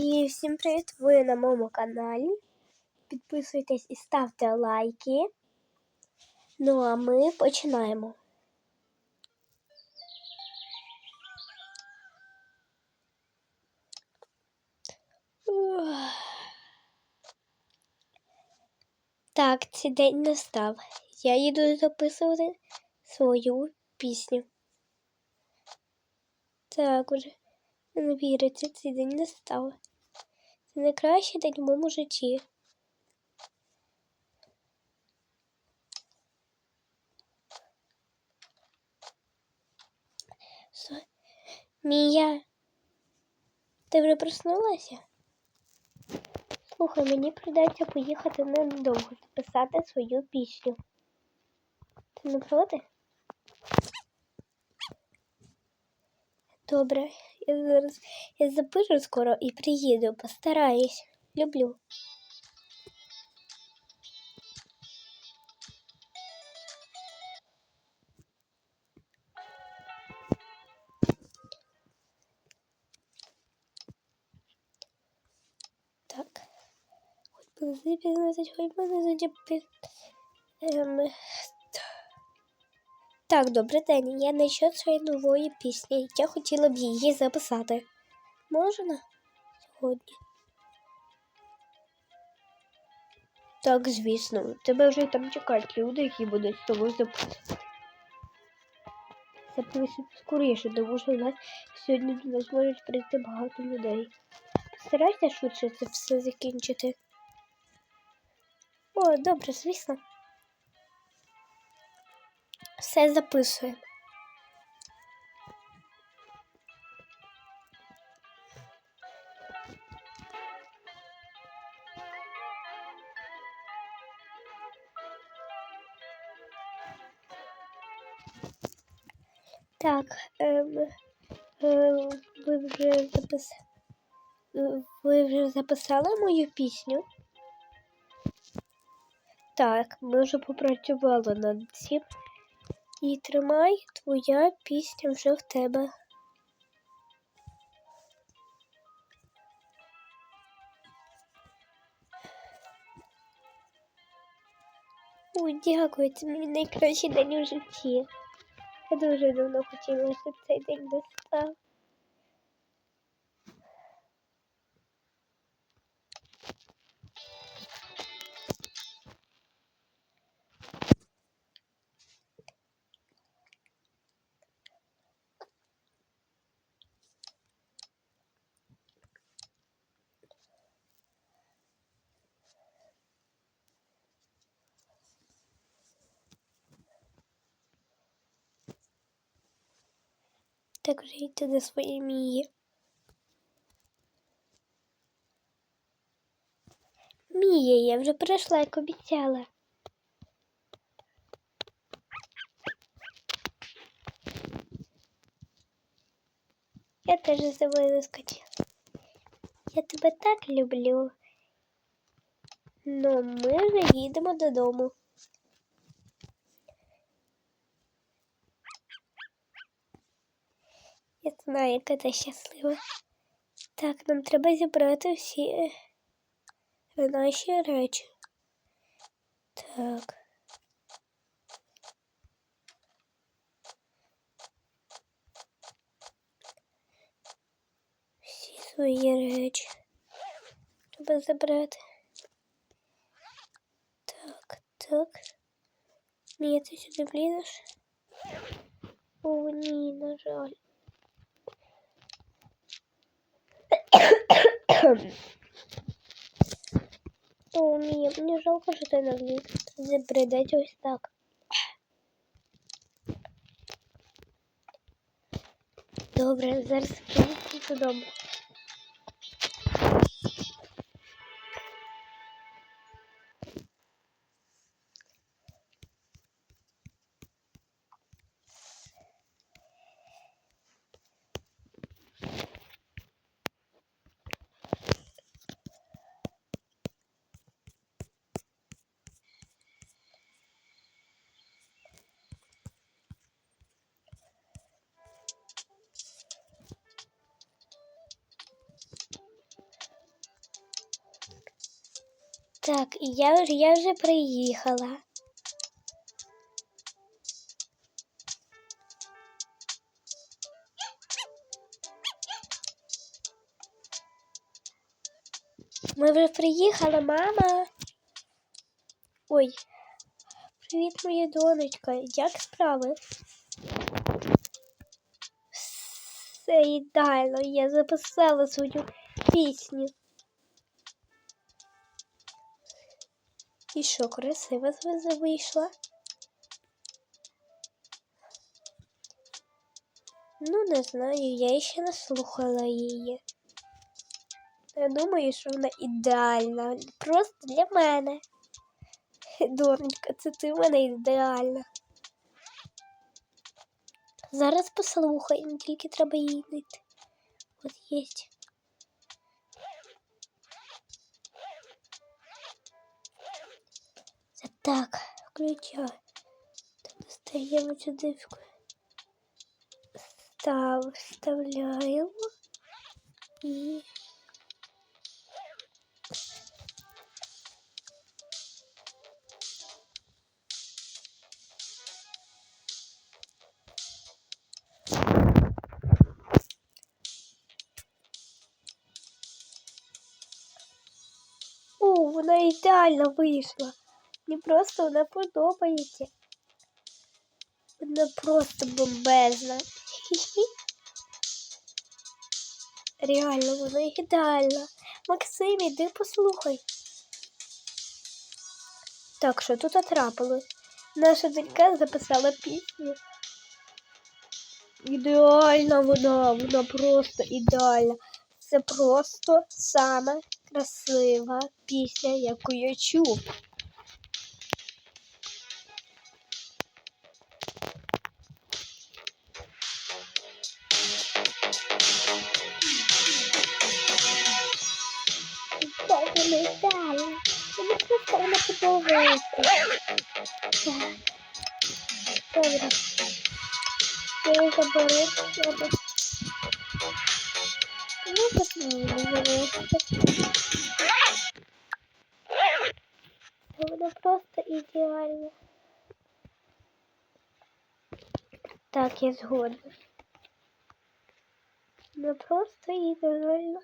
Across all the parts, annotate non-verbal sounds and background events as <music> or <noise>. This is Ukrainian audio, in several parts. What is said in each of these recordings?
І всім привіт! Ви на моєму каналі. Підписуйтесь і ставте лайки. Ну а ми починаємо. Так, цей день настав. Я їду записувати свою пісню. Так, уже не віриться, цей день настав. Найкращий день в моєму житті. Мія, ти вже проснулася? Слухай, мені прийдеться поїхати недовго записати свою пісню. Ти не проти? Добре, я запишу скоро і приїду, постараюсь. Люблю. Так, хоч би не 15, хоч би не 15. Так, добрий день. Я знайшов своєї нової пісні. Я хотіла б її записати. Можна сьогодні? Так, звісно. Тебе вже там чекають люди, які будуть з тобою записувати. Записуй скоріше, тому що у нас сьогодні до нас можуть прийти багато людей. Постарайся швидше це все закінчити. О, добре, звісно. Все записуємо. Так, ем, ем, ви вже запис... е, ви вже записали мою пісню? Так, ми вже попрацювали над цим. І тримай, твоя пісня вже в тебе. Ой, дякую, це мій найкращий день у житті. Я дуже давно хотіла, щоб цей день настав. Так вже до своєї мії. Мія, я вже прийшла, як обіцяла. Я теж за тобою заскочила. Я тебе так люблю. Ну, ми вже їдемо додому. Я знаю, яка ти щаслива. Так, нам треба зібрати всі е, наші речі. Так. Всі свої речі. Треба забрати. Так, так. Мія, ти сюди влізеш? О, ні, на жаль. О, мне, мені жалко, не вліз. Це прийдеться ось так. Добре, зараз приїду додому. Так, я, я вже приїхала. Ми вже приїхали, мама. Ой. Привіт, моя донечка. Як справи? Все ідеально. Я записала свою пісню. І що, красиво з- з- вийшла? Ну, не знаю, я ще не слухала її. Я думаю, що вона ідеальна. Просто для мене. Донечка, це ти в мене ідеальна. Зараз послухаємо, тільки треба її знайти. От є. так, включаю. Так, достаємо сюди. вк- Став, вставляємо. І О, вона ідеально вийшла. Мені просто вона подобається. Вона просто бомбезна. <laughs> Реально, вона ідеальна. Максим, іди послухай. Так, що тут трапилось? Наша донька записала пісню. Ідеальна вона, вона просто ідеальна. Це просто саме красива пісня, яку я чув. Так, вона ідеальна. Мені просто вона подобається. Так. Добре. Я її заберу. Добре. Ну, посмотрим, Вона просто ідеальна. Так, я згодна. Вона просто ідеальна.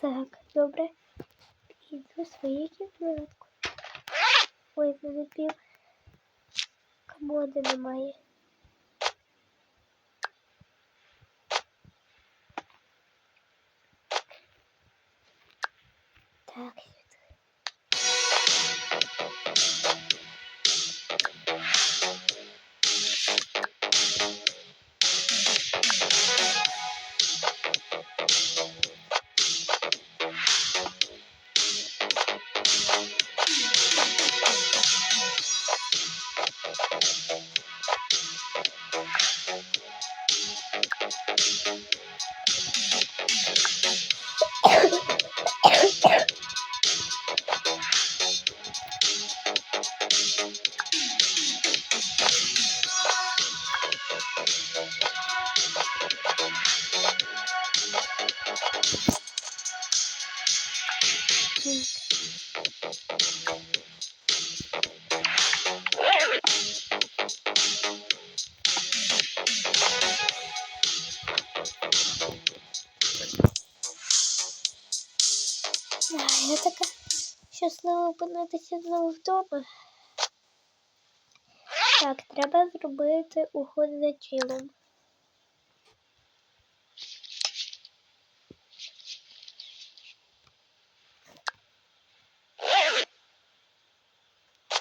Так, добре. Іду в свою кімнатку. Ой, в мене пів комоди немає. Так, Я така щаслива опинитися знову вдома. Так, треба зробити уход за тілом.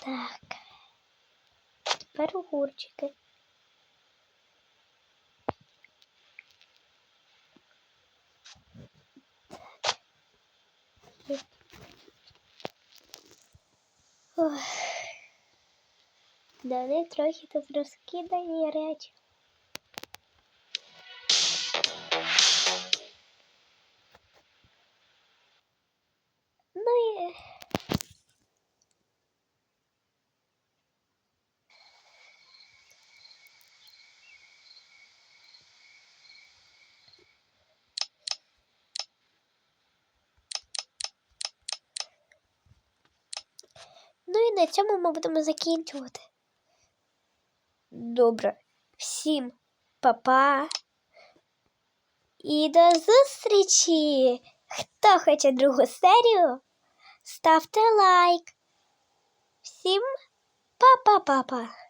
Так. Тепер огурчики. Ох. Да, вони трохи тут розкидані речі. На цьому ми будемо закінчувати. Добре. Всім па-па. І до зустрічі! Хто хоче другу серію, ставте лайк. Всім па-па-па-па.